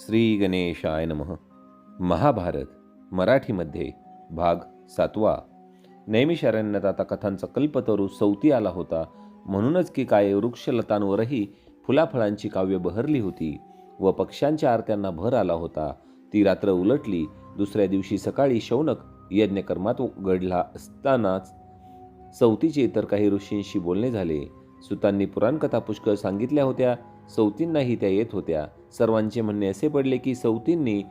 श्री गणेशाय नमः. महाभारत मराठीमध्ये भाग सातवा. नैमिषारण्यात आता कथांचा कल्पतरू सौती आला होता. म्हणूनच की काय वृक्षलतांवरही फुलाफळांची काव्य बहरली होती व पक्ष्यांच्या आरत्यांना भर आला होता. ती रात्र उलटली दुसऱ्या दिवशी सकाळी शौनक यज्ञकर्मात घडला असतानाच सौतीचे इतर काही ऋषींशी बोलणे झाले. सुतांनी पुराणकथा पुष्कळ सांगितल्या होत्या. सौतींनाही त्या येत होत्या. सर्वांचे म्हणणे असे पडले की सौतींनी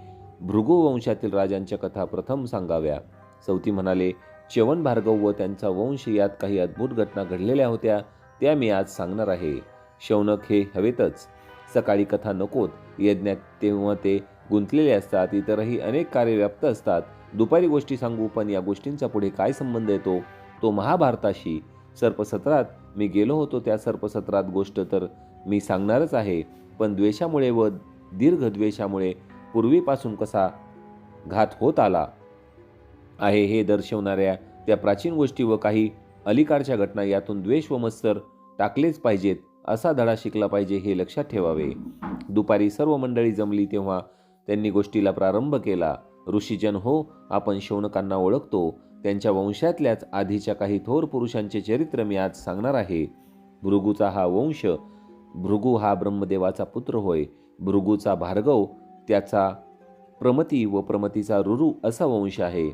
भृगु वंशातील राजांच्या कथा प्रथम सांगाव्या. सौती म्हणाले च्यवन भार्गव व त्यांचा वंश यात काही अद्भुत घटना घडलेल्या होत्या त्या मी आज सांगणार आहे. शौनक हे हवेतच. सकाळी कथा नकोत. यज्ञात तेव्हा ते गुंतलेले असतात इतरही अनेक कार्य व्याप्त असतात. दुपारी गोष्टी सांगू पण या गोष्टींचा पुढे काय संबंध येतो? तो महाभारताशी. सर्पसत्रात मी गेलो होतो त्या सर्पसत्रात गोष्ट तर मी सांगणारच आहे पण द्वेषामुळे व दीर्घ द्वेषामुळे पूर्वीपासून कसा घात होत आला आहे हे दर्शवणाऱ्या त्या प्राचीन गोष्टी व काही अलीकडच्या घटना यातून द्वेष व मत्सर टाकलेच पाहिजेत असा धडा शिकला पाहिजे हे लक्षात ठेवावे. दुपारी सर्व मंडळी जमली तेव्हा त्यांनी गोष्टीला प्रारंभ केला. ऋषीजन हो आपण शौनकांना ओळखतो. त्यांच्या वंशातल्याच आधीच्या काही थोर पुरुषांचे चरित्र मी आज सांगणार आहे. भृगूचा हा वंश भृगू हा ब्रह्मदेवाचा पुत्र होय. भृगूचा भार्गव त्याचा प्रमती व प्रमतीचा रुरू असा वंश आहे.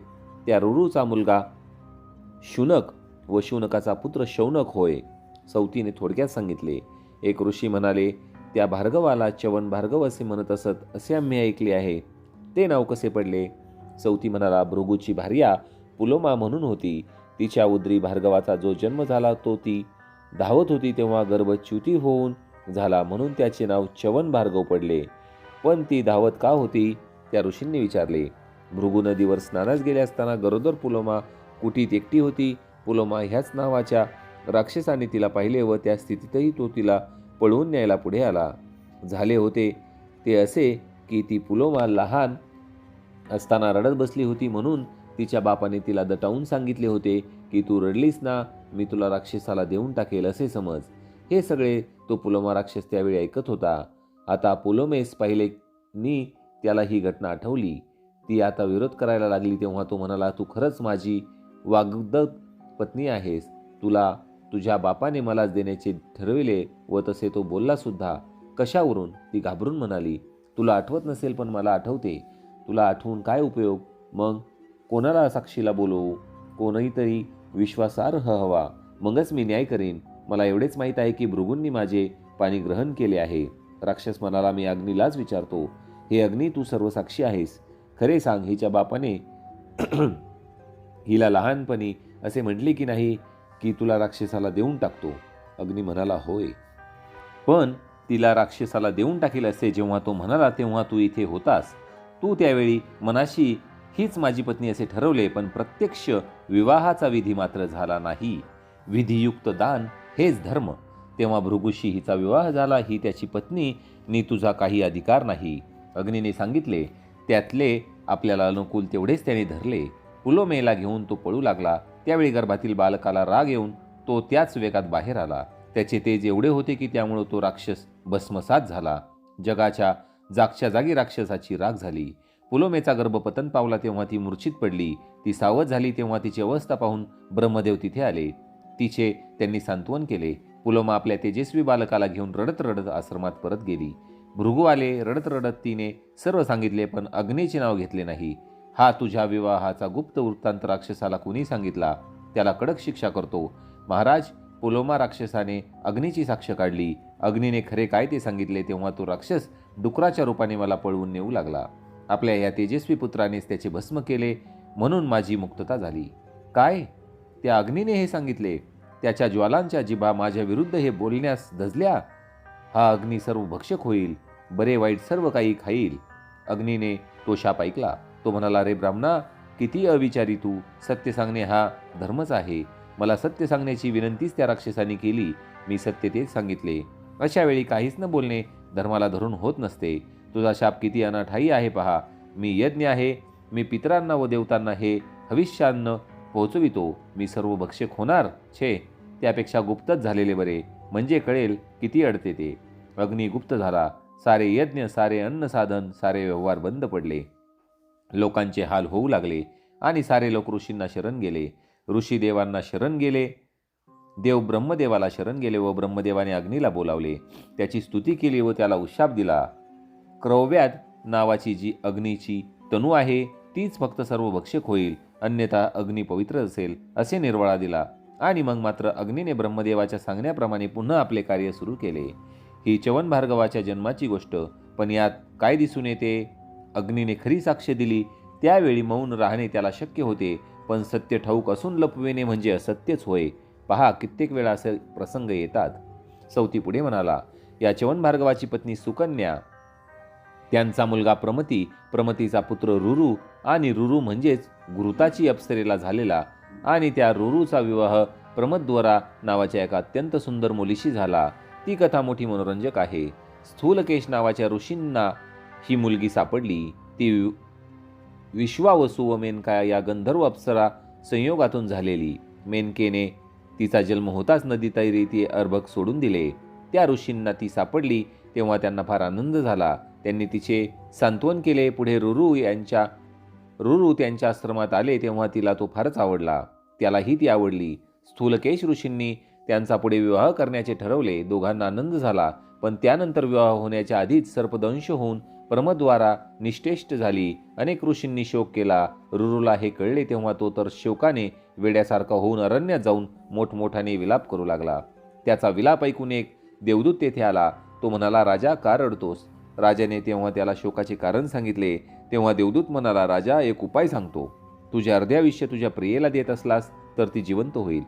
त्या रुरूचा मुलगा शुनक व शुनकाचा पुत्र शौनक होय सौतीने थोडक्यात सांगितले. एक ऋषी म्हणाले त्या भार्गवाला चवन भार्गव असे म्हणत असत असे आम्ही ऐकले आहे. ते नाव कसे पडले? सौती म्हणाला भृगूची भार्या पुलोमा म्हणून होती. तिच्या उद्री भार्गवाचा जो जन्म झाला तो ती धावत होती तेव्हा गर्भच्युती होऊन झाला म्हणून त्याचे नाव चवन भार्गव पडले. पण ती धावत का होती त्या ऋषींनी विचारले. भृगू नदीवर स्नानास गेले असताना गरोदर पुलोमा कुटीत एकटी होती? पुलोमा ह्याच नावाच्या राक्षसाने तिला पाहिले व त्या स्थितीतही तो तिला पळवून न्यायला पुढे आला. झाले होते ते असे की ती पुलोमा लहान असताना रडत बसली होती म्हणून तिच्या बापाने तिला दटावून सांगितले होते की तू रडलीस ना मी तुला राक्षसाला देऊन टाकेल असे समज. हे सगळे तो पुलोमा राक्षस त्यावेळी ऐकत होता. आता पुलोमेस पाहिले नी त्याला ही घटना आठवली. ती आता विरोध करायला लागली तेव्हा तो म्हणाला तू खरंच माझी वागद पत्नी आहेस. तुला तुझ्या बापाने मलाच देण्याचे ठरविले व तसे तो बोलला सुद्धा. कशावरून? ती घाबरून म्हणाली तुला आठवत नसेल पण मला आठवते. तुला आठवून काय उपयोग? मग कोणाला साक्षीला बोलवू? कोणही तरी विश्वासार्ह हवा. मगच मी न्याय करीन. मला एवढेच माहीत आहे की भृगूंनी माझे पाणी ग्रहण केले आहे. राक्षस म्हणाला मी अग्नीलाच विचारतो हे अग्नी तू सर्व साक्षी आहेस. खरे सांग हिच्या बापाने हिला लहानपणी असे म्हटले की नाही की तुला राक्षसाला देऊन टाकतो? अग्नी म्हणाला होय. पण तिला राक्षसाला देऊन टाकेल असे जेव्हा तो म्हणाला तेव्हा तू इथे होतास. तू त्यावेळी मनाशी हीच माझी पत्नी असे ठरवले पण प्रत्यक्ष विवाहाचा विधी मात्र झाला नाही. विधियुक्त दान हेच धर्म. तेव्हा भृगुशी हिचा विवाह झाला ही त्याची पत्नी नी तुझा काही अधिकार नाही. अग्नीने सांगितले त्यातले आपल्याला अनुकूल तेवढेच त्याने धरले. पुलोमेला घेऊन तो पळू लागला. त्यावेळी गर्भातील बालकाला राग येऊन तो त्याच वेगात बाहेर आला. त्याचे तेज एवढे होते की त्यामुळे तो राक्षस भस्मसात झाला. जगाच्या जागच्या जागी राक्षसाची राग झाली. पुलोमेचा गर्भ पतन पावला तेव्हा ती मूर्छित पडली. ती सावध झाली तेव्हा तिची अवस्था पाहून ब्रह्मदेव तिथे आले. तिचे त्यांनी सांत्वन केले. पुलोमा आपल्या तेजस्वी बालकाला घेऊन रडत रडत आश्रमात परत गेली. भृगू आले रडत रडत तिने सर्व सांगितले पण अग्नीचे नाव घेतले नाही. हा तुझ्या विवाहाचा गुप्त वृत्तांत राक्षसाला कुणी सांगितला? त्याला कडक शिक्षा करतो. महाराज पुलोमा राक्षसाने अग्नीची साक्ष काढली. अग्नीने खरे काय ते सांगितले तेव्हा तो राक्षस डुकराच्या रूपाने मला पळवून नेऊ लागला. आपल्या या तेजस्वी पुत्रानेच त्याचे भस्म केले म्हणून माझी मुक्तता झाली. काय? त्या अग्नीने हे सांगितले. त्याच्या ज्वालांच्या जिभा माझ्या विरुद्ध हे बोलण्यास धजल्या. हा अग्नी सर्व भक्षक होईल बरे वाईट सर्व काही खाईल. अग्नीने तो शाप ऐकला तो म्हणाला रे ब्राह्मणा किती अविचारी तू. सत्य सांगणे हा धर्मच आहे. मला सत्य सांगण्याची विनंतीच त्या राक्षसाने केली. मी सत्य तेच सांगितले. अशा वेळी काहीच न बोलणे धर्माला धरून होत नसते. तुझा शाप किती अनाठाई आहे पहा. मी यज्ञ आहे. मी पितरांना व देवतांना हे हविष्यान्न पोहोचवितो. मी सर्व भक्षक होणार. छे. त्यापेक्षा गुप्तच झालेले बरे. म्हणजे कळेल किती अडते ते. अग्नी गुप्त झाला. सारे यज्ञ सारे अन्नसाधन सारे व्यवहार बंद पडले. लोकांचे हाल होऊ लागले आणि सारे लोक ऋषींना शरण गेले. ऋषी देवांना शरण गेले. देव ब्रह्मदेवाला शरण गेले व ब्रह्मदेवाने अग्नीला बोलावले. त्याची स्तुती केली व त्याला उशाप दिला. क्रौव्यात नावाची जी अग्नीची तनू आहे तीच फक्त सर्व भक्षक होईल. अन्यथा अग्नी पवित्र असेल असे निर्वाळा दिला. आणि मग मात्र अग्नीने ब्रह्मदेवाच्या सांगण्याप्रमाणे पुन्हा आपले कार्य सुरू केले. ही चवन भार्गवाच्या जन्माची गोष्ट पण यात काय दिसून येते? अग्नीने खरी साक्ष दिली त्यावेळी मौन राहणे त्याला शक्य होते पण सत्य ठाऊक असून लपविणे म्हणजे असत्यच होय. पहा कित्येक वेळा असे प्रसंग येतात. सौती पुढे म्हणाला या चवन भार्गवाची पत्नी सुकन्या. त्यांचा मुलगा प्रमती प्रमतीचा पुत्र रुरू आणि रुरू म्हणजेच गुरुताची अप्सरेला झालेला. आणि त्या रुरूचा विवाह प्रमद्वरा नावाच्या एका अत्यंत सुंदर मुलीशी झाला. ती कथा मोठी मनोरंजक आहे. स्थूलकेश नावाच्या ऋषींना ही मुलगी सापडली. ती वि- विश्वावसू व मेनका या गंधर्व अप्सरा संयोगातून झालेली. मेनकेने तिचा जन्म होताच नदी तैरी ती अर्भक सोडून दिले. त्या ऋषींना ती सापडली तेव्हा त्यांना फार आनंद झाला. त्यांनी तिचे सांत्वन केले. पुढे रुरू यांच्या रुरु त्यांच्या आश्रमात आले तेव्हा तिला तो फारच आवडला. त्यालाही ती आवडली. स्थूलकेश ऋषींनी त्यांचा पुढे विवाह करण्याचे ठरवले. दोघांना आनंद झाला. पण त्यानंतर विवाह होण्याच्या आधीच सर्पदंश होऊन प्रमद्वारा निष्ठेष्ट झाली. अनेक ऋषींनी शोक केला. रुरुला हे कळले तेव्हा तो तर शोकाने वेड्यासारखा होऊन अरण्यात जाऊन मोठमोठाने विलाप करू लागला. त्याचा विलाप ऐकून एक देवदूत तेथे आला. तो म्हणाला राजा का रडतोस? राजाने तेव्हा त्याला शोकाचे कारण सांगितले. तेव्हा देवदूत म्हणाला राजा एक उपाय सांगतो. तुझे अर्धे आयुष्य तुझ्या प्रियेला देत असलास तर ती जिवंत होईल.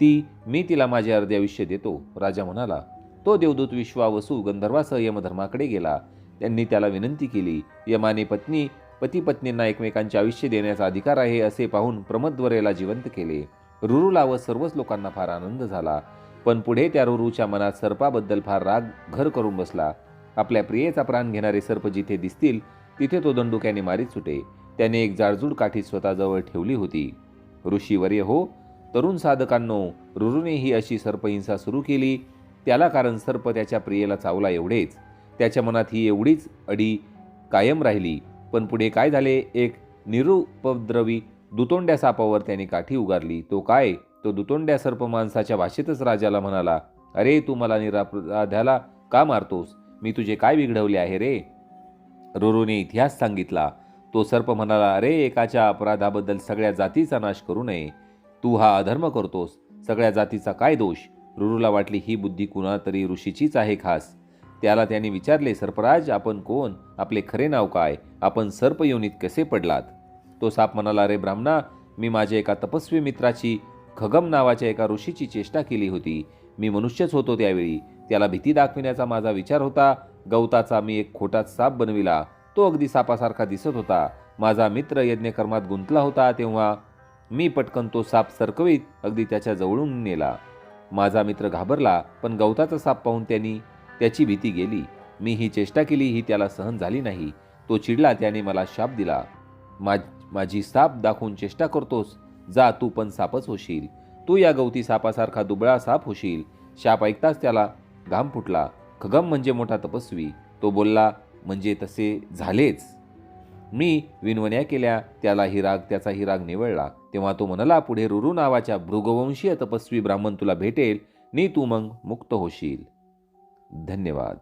ती मी तिला माझे अर्धे आयुष्य देतो. राजा म्हणाला तो देवदूत विश्वावसू गंधर्वासह यमधर्माकडे गेला. त्यांनी त्याला विनंती केली यमाने पत्नी पती पत्नींना एकमेकांचे आयुष्य देण्याचा अधिकार आहे असे पाहून प्रमद्वरेला जिवंत केले. रुरूला व सर्वच लोकांना फार आनंद झाला. पण पुढे त्या रुरूच्या मनात सर्पाबद्दल फार राग घर करून बसला. आपल्या प्रियेचा प्राण घेणारे सर्प जिथे दिसतील तिथे तो दंडुक्याने मारीत सुटे. त्याने एक जाडजूड काठी स्वतःजवळ ठेवली होती. ऋषीवर्य हो तरुण साधकांनो रुरूने ही अशी सर्पहिंसा सुरू केली. त्याला कारण सर्प त्याच्या प्रियेला चावला एवढेच. त्याच्या मनात ही एवढीच अडी कायम राहिली. पण पुढे काय झाले? एक निरुपद्रवी दुतोंड्या सापावर त्याने काठी उगारली. तो काय? तो दुतोंड्या सर्प माणसाच्या भाषेतच राजाला म्हणाला अरे तू मला निरापराध्याला का मारतोस? मी तुझे काय बिघडवले आहे रे? रोरोने इतिहास सांगितला. तो सर्प म्हणाला अरे एकाच्या अपराधाबद्दल सगळ्या जातीचा नाश करू नये. तू हा अधर्म करतोस. सगळ्या जातीचा काय दोष रुरूला वाटली ही बुद्धी कुणा तरी ऋषीचीच आहे खास. त्याला त्याने विचारले सर्पराज आपण कोण? आपले खरे नाव काय? आपण सर्प योनीत कसे पडलात तो साप म्हणाला अरे ब्राह्मणा मी माझ्या एका तपस्वी मित्राची खगम नावाच्या एका ऋषीची चेष्टा केली होती. मी मनुष्यच होतो त्यावेळी. त्याला भीती दाखविण्याचा माझा विचार होता. गवताचा मी एक खोटाच साप बनविला. तो अगदी सापासारखा दिसत होता. माझा मित्र यज्ञकर्मात गुंतला होता तेव्हा मी पटकन तो साप सरकवीत अगदी त्याच्या जवळून नेला. माझा मित्र घाबरला पण गवताचा साप पाहून त्यांनी त्याची भीती गेली. मी ही चेष्टा केली ही त्याला सहन झाली नाही. तो चिडला त्याने मला शाप दिला. मा माझी साप दाखवून चेष्टा करतोस. जा तू पण सापच होशील. तू या गवती सापासारखा दुबळा साप होशील. शाप ऐकताच त्याला घाम फुटला. खगम म्हणजे मोठा तपस्वी. तो बोलला म्हणजे तसे झालेच. मी विनवण्या केल्या. त्याला ही राग त्याचा ही राग निवळला. तेव्हा तो म्हणाला पुढे रुरू नावाच्या भृगवंशीय तपस्वी ब्राह्मण तुला भेटेल. नी तू मग मुक्त होशील. धन्यवाद.